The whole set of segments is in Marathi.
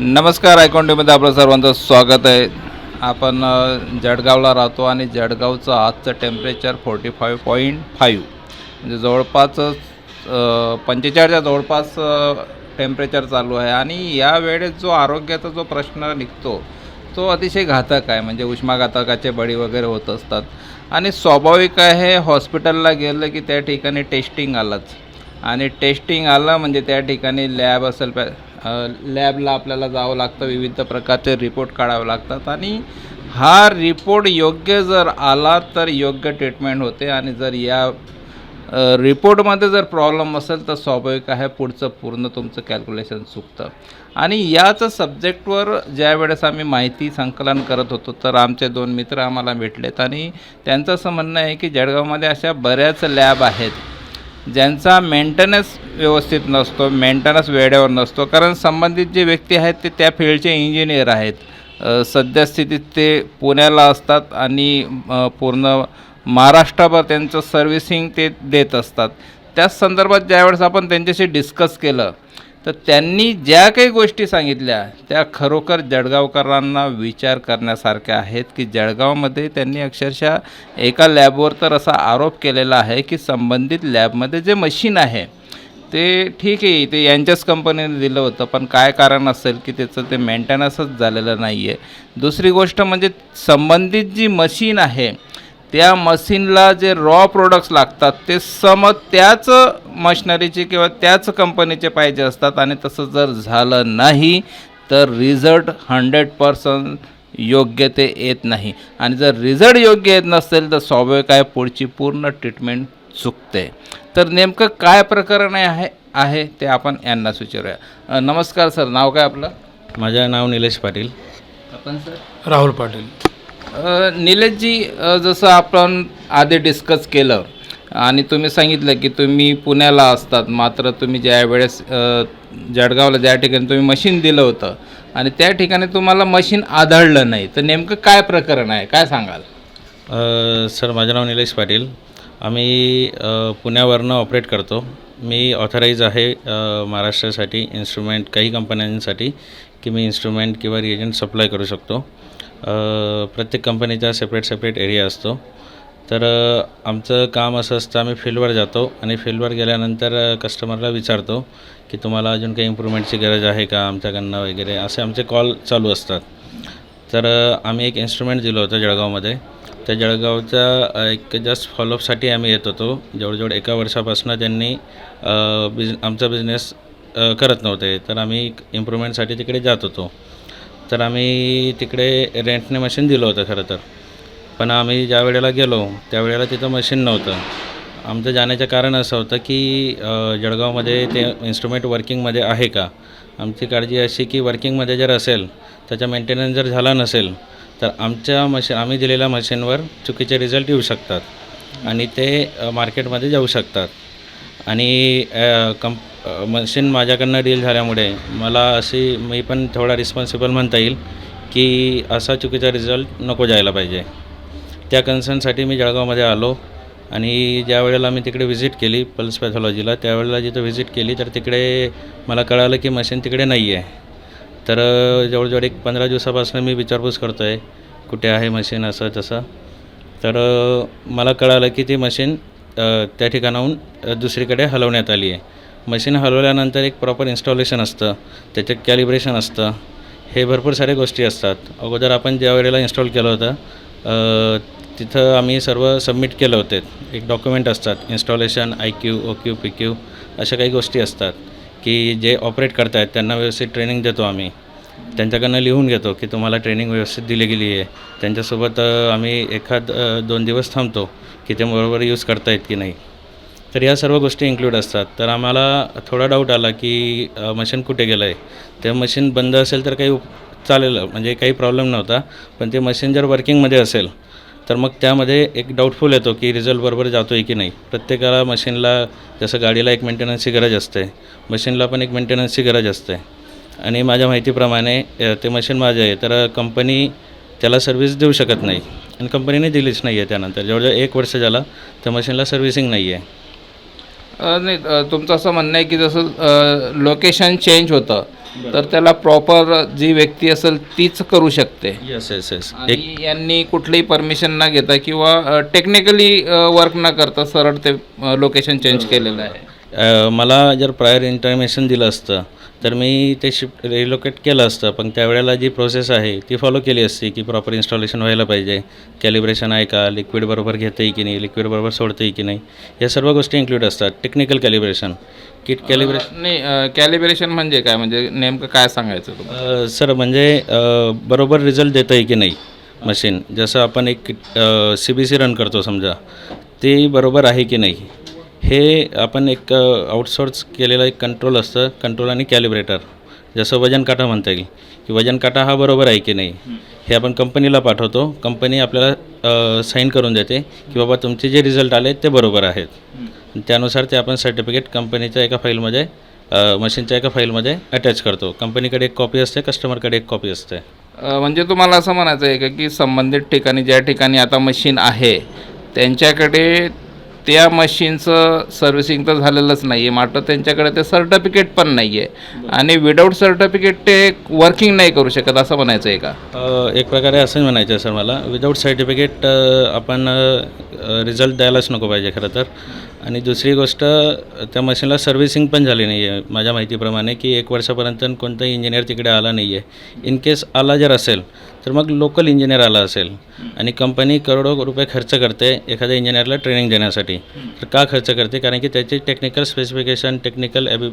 नमस्कार आयकॉन्टीमध्ये आपलं सर्वांचं स्वागत आहे. आपण जळगावला राहतो आणि जळगावचं आजचं temperature forty five point five म्हणजे जवळपास पंचेचाळच्या जवळपास टेम्परेचर चालू आहे. आणि या वेळेस जो आरोग्याचा जो प्रश्न निघतो तो अतिशय घातक आहे. म्हणजे उष्माघातकाचे बळी वगैरे होत असतात. आणि स्वाभाविक आहे हॉस्पिटलला गेलं की त्या ठिकाणी टेस्टिंग आलंच. आणि टेस्टिंग आलं म्हणजे त्या ठिकाणी लॅब असेल पॅ लॅबला आपल्याला जावं लागतं विविध प्रकारचे रिपोर्ट काढावे लागतात आणि हा रिपोर्ट योग्य जर आला तर योग्य ट्रीटमेंट होते आणि जर या रिपोर्टमध्ये जर प्रॉब्लेम असेल तर स्वाभाविक आहे पुढचं पूर्ण तुमचं कॅल्क्युलेशन चुकतं. आणि याच सब्जेक्टवर ज्या वेळेस आम्ही माहिती संकलन करत होतो तर आमचे दोन मित्र आम्हाला भेटलेत आणि त्यांचं असं म्हणणं आहे की जळगावमध्ये अशा बऱ्याच लॅब आहेत ज्यांचा मेंटेनन्स व्यवस्थित नसतो मेंटेनन्स वेळेवर नसतो कारण संबंधित जे व्यक्ती आहेत ते त्या फील्डचे इंजिनियर आहेत. अ, सद्यस्थितीत ते पुण्याला असतात आणि पूर्ण महाराष्ट्रभर त्यांचं सर्व्हिसिंग ते देत असतात. त्याच संदर्भात ज्यावेळेस आपण त्यांच्याशी डिस्कस केलं तर त्यांनी ज्या काही गोष्टी सांगितल्या त्या खरोखर जळगावकरांना विचार करण्यासारख्या आहेत की जळगावमध्ये त्यांनी अक्षरशः एका लॅबवर तर असा आरोप केलेला आहे की संबंधित लॅबमध्ये जे मशीन आहे ते ठीक आहे ते यांच्याच कंपनीने दिलं होतं पण काय कारण असेल की त्याचं ते मेंटेनन्सच झालेलं नाही आहे दुसरी गोष्ट म्हणजे संबंधित जी मशीन आहे त्या मशीनला जे रॉ प्रोडक्ट्स लागतात ते सम त्याच मशिनरीचे किंवा त्याच कंपनीचे पाहिजे असतात आणि तसं जर झालं नाही तर रिझल्ट हंड्रेड पर्सेंट योग्य ते येत नाही. आणि जर रिझल्ट योग्य येत नसेल तर स्वाभाविक आहे पुढची पूर्ण ट्रीटमेंट चुकते. तर नेमकं काय प्रकरण आहे आहे ते आपण यांनाच विचारूया. अ, नमस्कार सर नाव काय आपलं? माझं नाव निलेश पाटील. आपण सर? राहुल पाटील. निलेशजी जसं आपण आधी डिस्कस केलं आणि तुम्ही सांगितलं की तुम्ही पुण्याला असतात मात्र तुम्ही ज्या वेळेस जळगावला ज्या ठिकाणी तुम्ही मशीन दिलं होतं आणि त्या ठिकाणी तुम्हाला मशीन आढळलं नाही तर नेमकं काय प्रकरण आहे? काय सांगाल? सर माझं नाव निलेश पाटील. आम्ही पुण्यावरनं ऑपरेट करतो. मी ऑथराईज आहे महाराष्ट्रासाठी इन्स्ट्रुमेंट काही कंपन्यांसाठी की मी इन्स्ट्रुमेंट किंवा रिएजंट सप्लाय करू शकतो. प्रत्येक कंपनीचा सेपरेट सेपरेट एरिया असतो. तर आमचं काम असं असतं आम्ही फील्डवर जातो आणि फील्डवर गेल्यानंतर कस्टमरला विचारतो की तुम्हाला अजून काही इम्प्रूव्हमेंटची गरज आहे का आमच्याकडनं वगैरे? असे आमचे कॉल चालू असतात. तर आम्ही एक इन्स्ट्रुमेंट दिलं होतं जळगावमध्ये. त्या जळगावच्या एक जस्ट फॉलोअपसाठी आम्ही येत होतो. जवळजवळ एका वर्षापासून त्यांनी बिज बिझ आमचा बिझनेस करत नव्हते. तर आम्ही इम्प्रूव्हमेंटसाठी तिकडे जात होतो. तर आम्ही तिकडे रेंटने मशीन दिलं होतं खरं तर. पण आम्ही ज्या वेळेला गेलो त्यावेळेला तिथं मशीन नव्हतं. आमचं जाण्याचं कारण असं होतं की जळगावमध्ये ते इन्स्ट्रुमेंट वर्किंगमध्ये आहे का? आमची काळजी अशी की वर्किंगमध्ये जर असेल त्याचा मेंटेनन्स जर झाला नसेल तर आमच्या मशीन आम्ही दिलेल्या मशीनवर चुकीचे रिझल्ट येऊ शकतात. आणि ते मार्केटमध्ये जाऊ शकतात. आणि कंप मशीन माझ्याकडनं डील झाल्यामुळे मला अशी मी पण थोडा रिस्पॉन्सिबल म्हणता येईल की असा चुकीचा रिझल्ट नको जायला पाहिजे. त्या कन्सर्नसाठी मी जळगावमध्ये आलो आणि ज्या वेळेला मी तिकडे व्हिजिट केली पल्स पॅथॉलॉजीला त्यावेळेला जिथं व्हिजिट केली तर तिकडे मला कळालं की मशीन तिकडे नाही आहे. तर जवळजवळ एक पंधरा दिवसापासून मी विचारपूस करतो आहे कुठे आहे मशीन असं तसं. तर मला कळालं की ती मशीन त्या ठिकाणाहून दुसरीकडे हलवण्यात आली आहे. मशीन हलवल्यानंतर एक प्रॉपर इन्स्टॉलेशन असतं त्याचे कॅलिब्रेशन असतं. हे भरपूर साऱ्या गोष्टी असतात. अगोदर आपण ज्या वेळेला इन्स्टॉल केलं होतं तिथं आम्ही सर्व सबमिट केलं होते. एक डॉक्युमेंट असतात installation I Q O Q P Q अशा काही गोष्टी असतात की जे ऑपरेट करतायत त्यांना व्यवस्थित ट्रेनिंग देतो आम्ही. त्यांच्याकडनं लिहून घेतो की तुम्हाला ट्रेनिंग व्यवस्थित दिली गेली आहे. त्यांच्यासोबत आम्ही एखाद दोन दिवस थांबतो की ते बरोबर यूज करतायत की नाही. तर या सर्व गोष्टी इन्क्लूड असतात. तर आम्हाला थोडा डाऊट आला की मशीन कुठे गेलं आहे ते मशीन बंद असेल तर काही चालेल म्हणजे काही प्रॉब्लेम नव्हता. पण ते मशीन जर वर्किंगमध्ये असेल तर मग त्यामध्ये एक डाऊटफुल येतो की रिझल्ट बरोबर जातो आहे की नाही. प्रत्येकाला मशीनला जसं गाडीला एक मेंटेनन्सची गरज असते मशीनला पण एक मेंटेनन्सची गरज असते. आणि माझ्या माहितीप्रमाणे ते मशीन माझं आहे तर कंपनी त्याला सर्व्हिस देऊ शकत नाही. आणि कंपनीने दिलीच नाही आहे त्यानंतर. जवळजवळ एक वर्ष झाला त्या मशीनला सर्व्हिसिंग नाही आहे नाही तुमचं असं म्हणणं आहे की जसं लोकेशन चेंज होतं तर त्याला प्रॉपर जी व्यक्ती असेल तीच करू शकते. येस येस येस आणि यांनी कुठलीही परमिशन न घेता किंवा टेक्निकली वर्क न करता सरळ ते लोकेशन चेंज केलेलं आहे. मला जर प्रायर इंटरमेशन दिलं असतं तर मी ते शिफ्ट रिलोकेट केलं असतं पण त्यावेळेला जी प्रोसेस आहे ती फॉलो केली असती की प्रॉपर इन्स्टॉलेशन व्हायला पाहिजे. कॅलिब्रेशन आहे का? लिक्विड बरोबर घेतं आहे की नाही? लिक्विड बरोबर सोडतं आहे की नाही? या सर्व गोष्टी इन्क्लूड असतात. टेक्निकल कॅलिब्रेशन किट कॅलिब्रेशन नाही कॅलिब्रेशन म्हणजे काय? म्हणजे नेमकं काय सांगायचं सर म्हणजे बरोबर रिझल्ट देतं आहे की नाही मशीन जसं आपण एक सी बी सी रन करतो समजा ते बरोबर आहे की नाही? हे आपण एक आउटसोर्स केलेलं एक कंट्रोल असतं. कंट्रोल आणि कॅलिब्रेटर जसं वजन काटा म्हणता येईल. की वजन काटा हा बरोबर आहे की नाही? हे आपण कंपनीला पाठवतो. कंपनी आपल्याला साईन करून देते की बाबा तुमचे जे रिझल्ट आले ते बरोबर आहेत. त्यानुसार ते आपण सर्टिफिकेट कंपनीच्या एका फाईलमध्ये मशीनच्या एका फाईलमध्ये अटॅच करतो. कंपनीकडे एक कॉपी असते कस्टमरकडे एक कॉपी असते. म्हणजे तुम्हाला असं म्हणायचं आहे का की संबंधित ठिकाणी ज्या ठिकाणी आता मशीन आहे त्यांच्याकडे त्या मशीनचं सर्व्हिसिंग तर झालेलंच नाही आहे मात्र त्यांच्याकडे ते सर्टिफिकेट पण नाही आहे आणि विदाऊट सर्टिफिकेट ते वर्किंग नाही करू शकत असं म्हणायचं आहे का एक प्रकारे असंच म्हणायचं आहे सर मला. विदाऊट सर्टिफिकेट आपण रिझल्ट द्यायलाच नको पाहिजे खरं तर. आणि दुसरी गोष्ट त्या मशीनला सर्व्हिसिंग पण झाली नाही आहे माझ्या माहितीप्रमाणे की एक वर्षापर्यंत कोणताही इंजिनियर तिकडे आला नाही आहे इन केस आला जर असेल तर मग लोकल इंजिनियर आला असेल आणि कंपनी करोडो रुपये खर्च करते एखाद्या इंजिनियरला ट्रेनिंग देण्यासाठी. तर का खर्च करते? कारण की त्याची टेक्निकल स्पेसिफिकेशन टेक्निकल ॲबि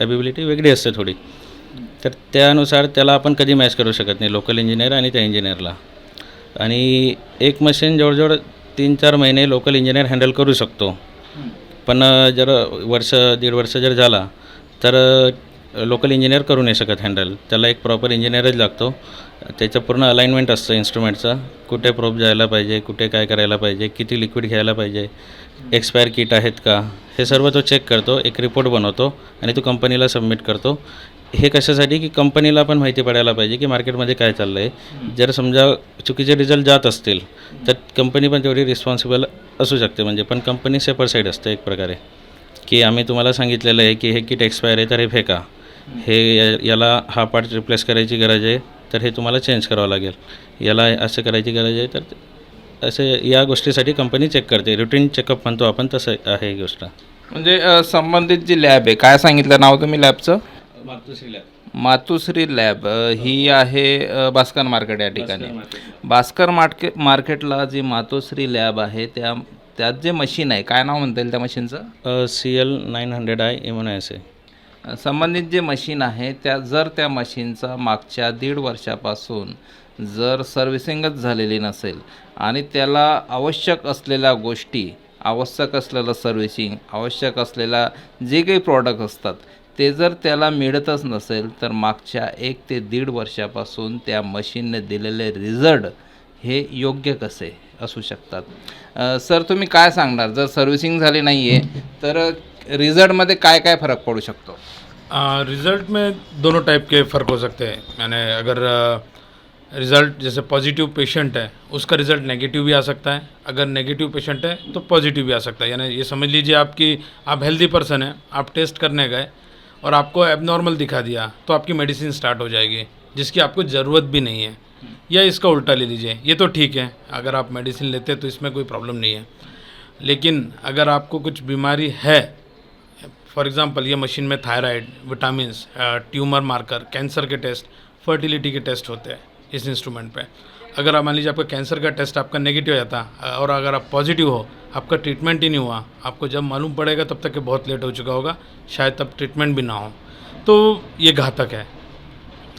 ॲबिबिलिटी वेगळी असते थोडी. तर त्यानुसार त्याला आपण कधी मॅच करू शकत नाही लोकल इंजिनियर आणि त्या इंजिनियरला आणि एक मशीन जवळजवळ तीन चार महिने लोकल इंजिनियर हँडल करू शकतो. पण जर वर्ष दीड वर्ष जर झाला तर लोकल इंजिनियर करू नाही शकत हँडल त्याला एक प्रॉपर इंजिनियरच लागतो. त्याचं पूर्ण अलाइनमेंट असतं इन्स्ट्रुमेंटचं कुठे प्रोब जायला पाहिजे कुठे काय करायला पाहिजे किती लिक्विड घ्यायला पाहिजे एक्सपायर किट आहेत का? हे सर्व तो चेक करतो एक रिपोर्ट बनवतो आणि तो कंपनीला सबमिट करतो. हे कशासाठी? की कंपनीला पण माहिती पडायला पाहिजे की मार्केटमध्ये काय चाललं आहे जर समजा चुकीचे रिझल्ट जात असतील तर कंपनी पण तेवढी रिस्पॉन्सिबल असू शकते. म्हणजे पण कंपनी सेपर साईड असते एक प्रकारे. की आम्ही तुम्हाला सांगितलेलं आहे की हे किट एक्सपायर आहे तर हे फेका. हे याला हा पार्ट रिप्लेस करायची गरज आहे तर हे तुम्हाला चेंज करावं लागेल. याला असं करायची गरज आहे तर असे या गोष्टीसाठी कंपनी चेक करते. रुटीन चेकअप म्हणतो आपण तसं आहे ही गोष्ट. म्हणजे संबंधित जी लॅब आहे काय सांगितलं नाव तुम्ही लॅबचं मातोश्री मातुश्री लॅब ही आहे भास्कर मार्केट या ठिकाणी. भास्कर मार्के मार्केटला जी मातोश्री लॅब आहे त्या त्यात जे मशीन आहे काय नाव म्हणता येईल त्या मशीनचं C L nine hundred I M S आहे संबंधित जे मशीन आहे त्या जर त्या मशीनचा मागच्या दीड वर्षापासून जर सर्व्हिसिंगच झालेली नसेल आणि त्याला आवश्यक असलेल्या गोष्टी आवश्यक असलेलं सर्व्हिसिंग आवश्यक असलेल्या जे काही प्रॉडक्ट असतात ते जर त्याला मिळतच नसेल तर मागच्या एक ते दीड वर्षापासून त्या मशीनने दिलेले रिझल्ट हे योग्य कसे असू शकतात? सर तुम्ही काय सांगणार? जर सर्व्हिसिंग झाली नाही आहे तर रिझल्टमध्ये काय काय फरक पडू शकतो? रिज़ल्ट में दोनों टाइप के फ़र्क हो सकते हैं। यानी अगर रिज़ल्ट जैसे पॉजिटिव पेशेंट है, उसका रिज़ल्ट नेगेटिव भी आ सकता है। अगर नेगेटिव पेशेंट है तो पॉजिटिव भी आ सकता है। यानी ये समझ लीजिए आपकी आप हेल्दी पर्सन है, आप टेस्ट करने गए और आपको एबनॉर्मल दिखा दिया तो आपकी मेडिसिन स्टार्ट हो जाएगी, जिसकी आपको ज़रूरत भी नहीं है। या इसका उल्टा ले लीजिए, ये तो ठीक है, अगर आप मेडिसिन लेते तो इसमें कोई प्रॉब्लम नहीं है। लेकिन अगर आपको कुछ बीमारी है फॉर एग्जांपल ये मशीन में thyroid vitamin tumour marker cancer के टेस्ट फर्टिलिटी के टेस्ट होते हैं इस इंस्ट्रूमेंट पे। अगर आप मान लीजिए आपका कैंसर का टेस्ट आपका नेगेटिव हो जाता और अगर आप पॉजिटिव हो आपका ट्रीटमेंट ही नहीं हुआ आपको जब मालूम पड़ेगा तब तक बहुत लेट हो चुका होगा शायद तब ट्रीटमेंट भी ना हो। तो ये घातक है।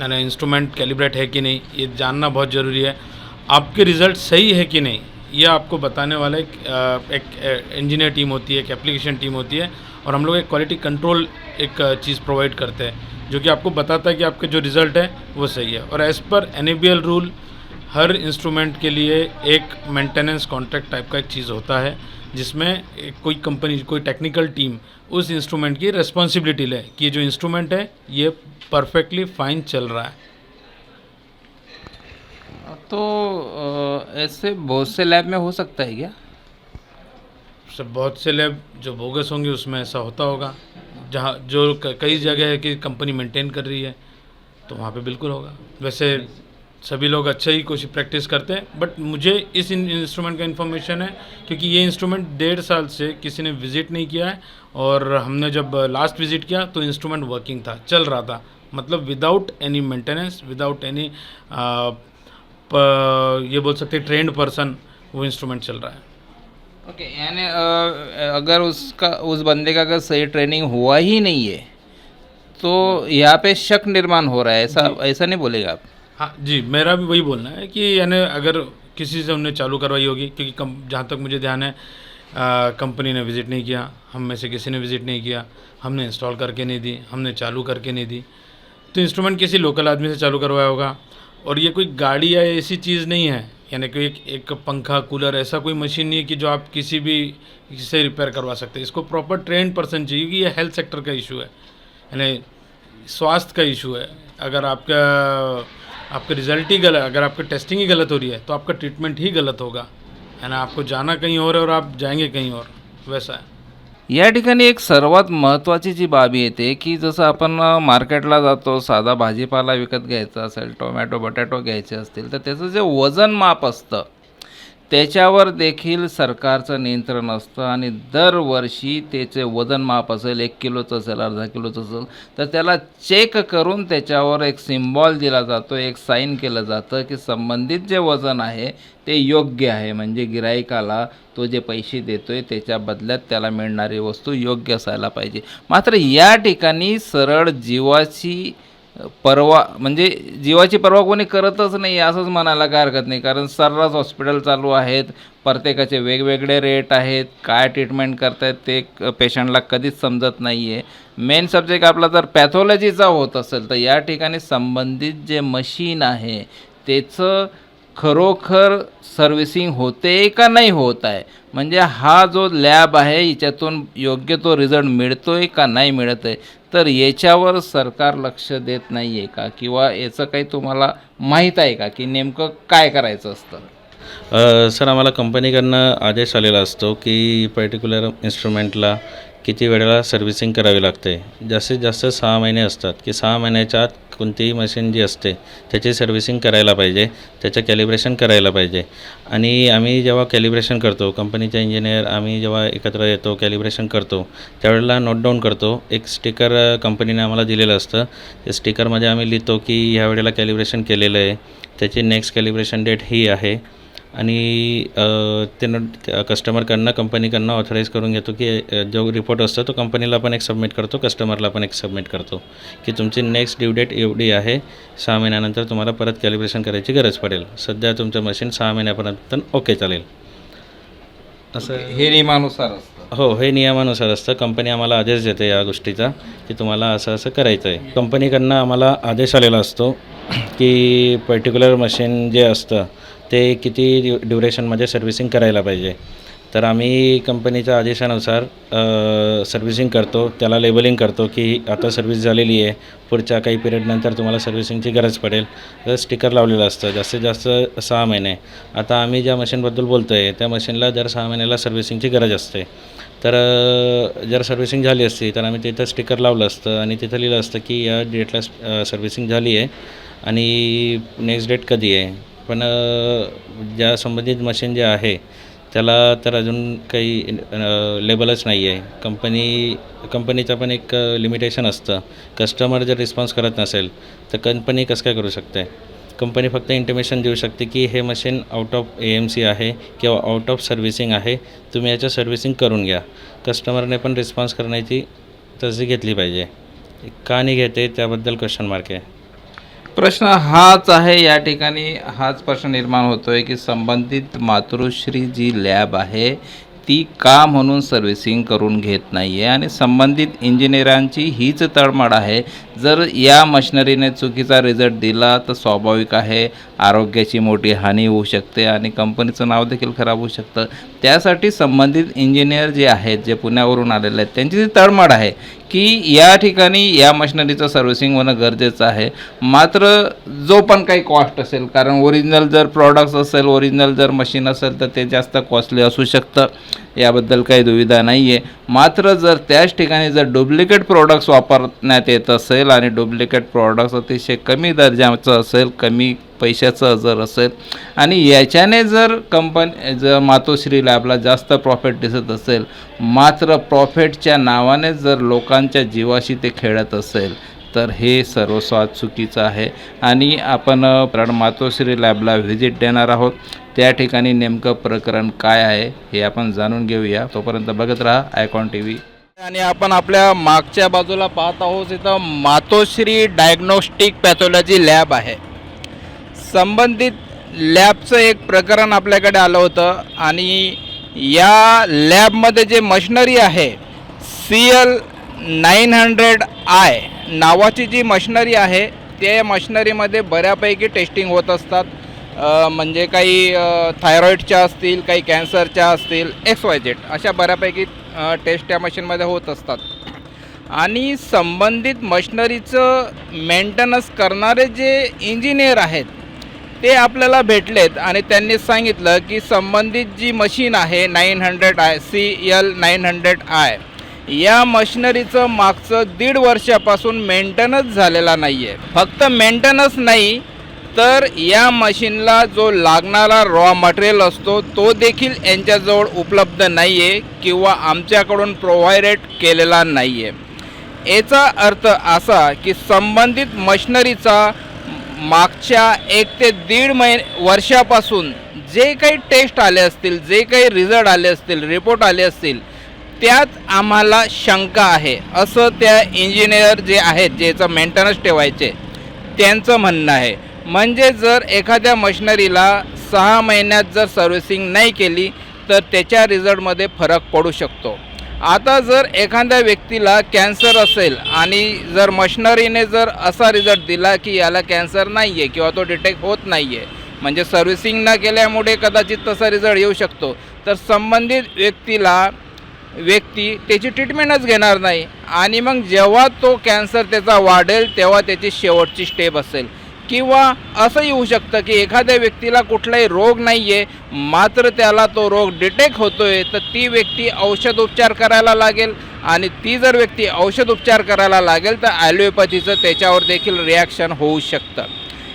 यानी इंस्ट्रूमेंट कैलिब्रेट है कि नहीं ये जानना बहुत ज़रूरी है। आपके रिज़ल्ट सही है कि नहीं ये आपको बताने वाला एक अ, एक इंजीनियर टीम होती है एक एप्लीकेशन टीम होती है और हम लोग एक क्वालिटी कंट्रोल एक चीज़ प्रोवाइड करते हैं, जो कि आपको बताता है कि आपके जो रिज़ल्ट है, वो सही है। और एज़ पर एन रूल हर इंस्ट्रूमेंट के लिए एक मेंटेनेंस कॉन्ट्रैक्ट टाइप का एक चीज़ होता है, जिसमें कोई कंपनी कोई टेक्निकल टीम उस इंस्ट्रूमेंट की रिस्पॉन्सिबिलिटी ले कि ये जो इंस्ट्रूमेंट है, ये परफेक्टली फाइन चल रहा है। तो ऐसे बहुत से लैब में हो सकता है क्या? सब बहुत से लैब जो बोगस होंगे उसमें ऐसा होता होगा। जहाँ, जो कई जगह है कि कंपनी मेंटेन कर रही है तो वहाँ पे बिल्कुल होगा। वैसे सभी लोग अच्छे ही कोशिश प्रैक्टिस करते हैं, बट मुझे इस इंस्ट्रूमेंट का इन्फॉर्मेशन है, क्योंकि ये इंस्ट्रूमेंट डेढ़ साल से किसी ने विज़िट नहीं किया है, और हमने जब लास्ट विज़िट किया तो इंस्ट्रूमेंट वर्किंग था, चल रहा था। मतलब without any maintenance, without any ये बोल सकते ट्रेंड पर्सन, वो इंस्ट्रूमेंट चल रहा है। ओके यानी अगर उसका उस बंदे का अगर सही ट्रेनिंग हुआ ही नहीं है तो यहाँ पे शक निर्माण हो रहा है ऐसा ऐसा नहीं बोलेगा आप? हाँ जी मेरा भी वही बोलना है कि यानी अगर किसी से उन्हें चालू करवाई होगी क्योंकि कम जहाँ तक मुझे ध्यान है कंपनी ने विज़िट नहीं किया हम में से किसी ने विज़िट नहीं किया हमने इंस्टॉल करके नहीं दी हमने चालू करके नहीं दी तो इंस्ट्रूमेंट किसी लोकल आदमी से चालू करवाया होगा और ये कोई गाड़ी या ऐसी चीज़ नहीं है यानी कि एक एक पंखा, कूलर, ऐसा कोई मशीन नहीं है कि जो आप किसी भी से रिपेयर करवा सकते हैं। इसको प्रॉपर ट्रेन पर्सन चाहिए क्योंकि ये हेल्थ सेक्टर का इशू है। यानी स्वास्थ्य का इशू है। अगर आपका आपका रिज़ल्ट ही गलत, अगर आपकी टेस्टिंग ही गलत हो रही है तो आपका ट्रीटमेंट ही गलत होगा। है ना आपको जाना कहीं और है और आप जाएँगे कहीं और। वैसा है। या ठिकाणी एक सर्वात महत्त्वाची जी बाब येते की जसं आपण मार्केटला जातो साधा भाजीपाला विकत घ्यायचा असेल टोमॅटो बटॅटो घ्यायचे असतील तर त्याचं जे वजन माप असतं त्याच्यावर देखील सरकारचं नियंत्रण असतं आणि दरवर्षी त्याचे वजन माप असेल एक किलोचं असेल अर्धा किलोचं असेल तर त्याला चेक करून त्याच्यावर एक सिम्बॉल दिला जातो एक साईन केलं जातं की संबंधित जे वजन आहे ते योग्य आहे. म्हणजे गिराईकाला तो जे पैसे देतोय त्याच्या बदल्यात त्याला मिळणारी वस्तू योग्य असायला पाहिजे. मात्र या ठिकाणी सरळ जीवाची परवा म्हणजे जीवाची पर्वा कोणी करतच नाही असंच म्हणायला काय हरकत नाही. कारण सर्रास हॉस्पिटल चालू आहेत प्रत्येकाचे वेगवेगळे रेट आहेत काय ट्रीटमेंट करतायत ते पेशंटला कधीच समजत नाही आहे मेन सब्जेक्ट आपला जर पॅथॉलॉजीचा होत असेल तर या ठिकाणी संबंधित जे मशीन आहे त्याचं खरोखर सर्व्हिसिंग होते का नाही होत आहे? म्हणजे हा जो लॅब आहे याच्यातून योग्य तो रिझल्ट आहे का नाही मिळत आहे तर याच्यावर सरकार लक्ष देत नाही आहे का? किंवा याचं काही तुम्हाला माहीत आहे का? की नेमकं काय करायचं असतं? सर आम्हाला कंपनीकडनं आदेश आलेला असतो की पर्टिक्युलर इन्स्ट्रुमेंटला किती वेळेला सर्व्हिसिंग करावी लागते? जास्तीत जास्त सहा महिने असतात की सहा महिन्याच्या आत कोणतीही मशीन जी असते त्याची सर्व्हिसिंग करायला पाहिजे त्याचं कॅलिब्रेशन करायला पाहिजे. आणि आम्ही जेव्हा कॅलिब्रेशन करतो कंपनीचे इंजिनियर आम्ही जेव्हा एकत्र येतो कॅलिब्रेशन करतो त्यावेळेला नोट डाऊन करतो. एक स्टिकर कंपनीने आम्हाला दिलेलं असतं. त्या स्टिकरमध्ये आम्ही लिहितो की ह्या वेळेला कॅलिब्रेशन केलेलं आहे त्याची नेक्स्ट कॅलिब्रेशन डेट ही आहे. आणि अ, ते नोट कस्टमरकडनं कंपनीकडनं ऑथराईज करून घेतो की जो रिपोर्ट असतो तो कंपनीला पण एक सबमिट करतो कस्टमरला पण एक सबमिट करतो. की तुमची नेक्स्ट ड्यू डेट एवढी आहे सहा महिन्यानंतर तुम्हाला परत कॅलिब्रेशन करायची गरज पडेल. सध्या तुमचं मशीन सहा महिन्यापर्यंत ओके चालेल. असं हे नियमानुसार असतं. हो हे नियमानुसार असतं. कंपनी आम्हाला आदेश देते या गोष्टीचा की तुम्हाला असं असं करायचं आहे कंपनीकडनं आम्हाला आदेश आलेला असतो की पर्टिक्युलर मशीन जे असतं ते किती ड्यु ड्युरेशनमध्ये सर्व्हिसिंग करायला पाहिजे. तर आम्ही कंपनीच्या आदेशानुसार सर्व्हिसिंग करतो त्याला लेबलिंग करतो की आता सर्व्हिस झालेली आहे पुढच्या काही पिरियडनंतर तुम्हाला सर्व्हिसिंगची गरज पडेल. तर स्टिकर लावलेलं असतं जास्तीत जास्त सहा महिने. आता आम्ही ज्या मशीनबद्दल बोलतो आहे त्या मशीनला दर सहा महिन्याला सर्व्हिसिंगची गरज असते. तर जर सर्व्हिसिंग झाली असती तर आम्ही तिथं स्टिकर लावलं असतं आणि तिथं लिहिलं असतं की या डेटला सर्व्हिसिंग झाली आहे आणि नेक्स्ट डेट कधी आहे. पण ज्या संबंधित मशीन जे आहे त्याला तर अजून काही लेबलच नाही आहे. कंपनी कंपनीचं पण एक लिमिटेशन असतं. कस्टमर जर रिस्पॉन्स करत नसेल तर कंपनी कसं काय करू शकते? कंपनी फक्त इंटिमेशन देऊ शकते की हे machine out of A M C आहे किंवा आउट ऑफ सर्व्हिसिंग आहे तुम्ही याचं सर्व्हिसिंग करून घ्या. कस्टमरने पण रिस्पॉन्स करण्याची तशी घेतली पाहिजे. का नाही घेते त्याबद्दल क्वेश्चन मार्क आहे. प्रश्न हाच आहे या ठिकाणी हाच प्रश्न निर्माण होतोय की संबंधित मातृश्री जी लॅब आहे ती का म्हणून सर्व्हिसिंग करून घेत नाही आहे आणि संबंधित इंजिनियरांची हीच तळमळ आहे जर या मशिनरीने चुकीचा रिझल्ट दिला तर स्वाभाविक आहे आरोग्याची मोठी हानी होऊ शकते आणि कंपनीचं नाव देखील खराब होऊ शकतं. त्यासाठी संबंधित इंजिनियर जे आहेत जे पुण्यावरून आलेले आहेत त्यांची ती तळमळ आहे की या ठिकाणी या मशिनरीचं सर्व्हिसिंग होणं गरजेचं आहे. मात्र जो पण काही कॉस्ट असेल कारण ओरिजिनल जर प्रॉडक्ट्स असेल ओरिजिनल जर मशीन असेल तर ते जास्त कॉस्टली असू शकतं. याबद्दल काही दुविधा नाही आहे मात्र जर त्याच ठिकाणी जर डुप्लिकेट प्रॉडक्ट्स वापरण्यात येत असेल आणि डुप्लिकेट प्रॉडक्ट्स अतिशय कमी दर्जाचं असेल कमी पैशाचं जर असेल आणि याच्याने जर कंपनी जर मातोश्री लॅबला जास्त प्रॉफिट दिसत असेल मात्र प्रॉफिटच्या नावाने जर लोकांच्या जीवाशी ते खेळत असेल तर हे सर्वस्वात चुकीचं आहे. आणि आपण प्रण मातोश्री लॅबला व्हिजिट देणार आहोत. त्या ठिकाणी नेमकं प्रकरण काय आहे हे आपण जाणून घेऊया. तोपर्यंत बघत राहा आयकॉन टी व्ही. आणि आपण आपल्या मागच्या बाजूला पाहत आहोत इथं मातोश्री डायग्नोस्टिक पॅथॉलॉजी लॅब आहे. संबंधित लॅबचं एक प्रकरण आपल्याकडे आलं होतं आणि या लॅबमध्ये जे मशिनरी आहे C L nine hundred I नावाची जी मशिनरी आहे त्या मशिनरीमध्ये बऱ्यापैकी टेस्टिंग होत असतात. म्हणजे काही थायरॉईडच्या असतील काही कॅन्सरच्या असतील एक्स वाय झेड अशा बऱ्यापैकी टेस्ट या मशीनमध्ये होत असतात. आणि संबंधित मशिनरीचं मेंटेनन्स करणारे जे इंजिनियर आहेत ते आपल्याला भेटलेत आणि त्यांनी सांगितलं की संबंधित जी मशीन आहे nine hundred I C L nine hundred I या मशिनरीचं मागचं दीड वर्षापासून मेंटेनन्स झालेला नाही आहे फक्त मेंटेनन्स नाही तर या मशीनला जो लागणारा रॉ मटेरियल असतो तो देखील यांच्याजवळ उपलब्ध नाही आहे किंवा आमच्याकडून प्रोव्हायडेड केलेला नाही आहे याचा अर्थ असा की संबंधित मशिनरीचा मागच्या एक ते दीड महिने वर्षापासून जे काही टेस्ट आले असतील जे काही रिझल्ट आले असतील रिपोर्ट आले असतील त्यात आम्हाला शंका आहे. असं त्या इंजिनियर जे आहेत ज्याचं मेंटेनन्स ठेवायचे त्यांचं म्हणणं आहे. म्हणजे जर एखाद्या मशिनरीला सहा महिन्यात जर सर्व्हिसिंग नाही केली तर त्याच्या रिझल्टमध्ये फरक पडू शकतो. आता जर एखाद्या व्यक्तीला कॅन्सर असेल आणि जर मशनरीने जर असा रिझल्ट दिला की याला कॅन्सर नाही आहे किंवा तो डिटेक्ट होत नाही आहे म्हणजे सर्व्हिसिंग न केल्यामुळे कदाचित तसा रिझल्ट येऊ शकतो तर संबंधित व्यक्तीला व्यक्ती त्याची ट्रीटमेंटच घेणार नाही. आणि मग जेव्हा तो कॅन्सर त्याचा वाढेल तेव्हा त्याची शेवटची स्टेप असेल. किंवा असंही होऊ शकतं की एखाद्या व्यक्तीला कुठलाही रोग नाही आहे मात्र त्याला तो रोग डिटेक्ट होतो आहे तर ती व्यक्ती औषध उपचार करायला लागेल. आणि ती जर व्यक्ती औषध उपचार करायला लागेल तर ॲलोपॅथीचं त्याच्यावर देखील रिॲक्शन होऊ शकतं.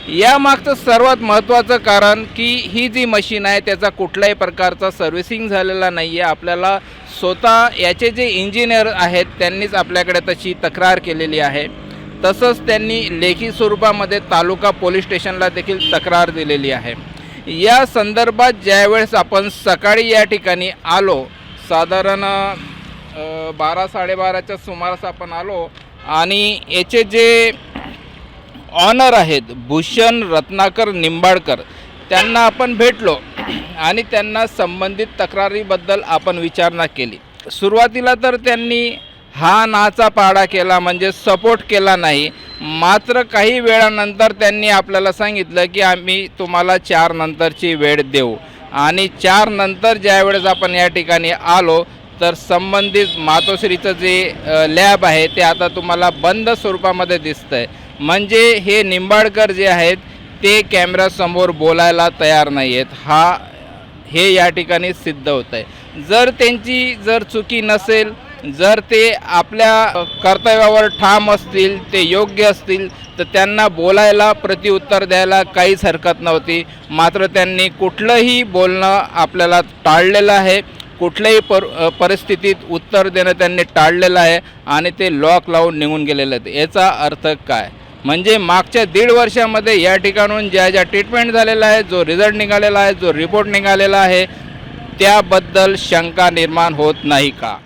यामागचं सर्वात महत्त्वाचं कारण की ही जी मशीन आहे त्याचा कुठल्याही प्रकारचा सर्व्हिसिंग झालेला नाही आहे आपल्याला स्वतः याचे जे इंजिनियर आहेत त्यांनीच आपल्याकडे तशी तक्रार केलेली आहे. तसंच त्यांनी लेखी स्वरूपामध्ये तालुका पोलीस स्टेशनला देखील तक्रार दिलेली आहे. या संदर्भात ज्यावेळेस आपण सकाळी या ठिकाणी आलो साधारण बारा साडेबाराच्या सुमारास आपण आलो आणि याचे जे ऑनर आहेत. भूषण रत्नाकर निंबाडकर त्यांना आपण भेटलो आणि त्यांना संबंधित तक्रारीबद्दल आपण विचारणा केली. सुरुवातीला तर त्यांनी हा नाचा पाडा केला म्हणजे सपोर्ट केला नाही. मात्र काही वेळानंतर त्यांनी आपल्याला सांगितलं की आम्ही तुम्हाला चार नंतरची वेळ देऊ. आणि चार नंतर ज्यावेळेस आपण या ठिकाणी आलो तर संबंधित मातोश्रीचं जे लॅब आहे ते आता तुम्हाला बंद स्वरूपामध्ये दिसतं आहे म्हणजे हे निंबाडकर जे आहेत ते कॅमेऱ्यासमोर बोलायला तयार नाही आहेत हा हे या ठिकाणी सिद्ध होत आहे जर त्यांची जर चुकी नसेल जर ते आपल्या कर्तव्यावर ठाम असतील ते योग्य असतील तर त्यांना बोलायला प्रतिउत्तर द्यायला काहीच हरकत नव्हती. मात्र त्यांनी कुठलंही बोलणं आपल्याला टाळलेलं आहे. कुठल्याही पर परिस्थितीत उत्तर देणं त्यांनी टाळलेलं आहे आणि ते लॉक लावून निघून गेलेले आहेत. याचा अर्थ काय? म्हणजे मागच्या दीड वर्षामध्ये या ठिकाणून ज्या ज्या ट्रीटमेंट झालेला आहे जो रिझल्ट निघालेला आहे जो रिपोर्ट निघालेला आहे त्याबद्दल शंका निर्माण होत नाही का?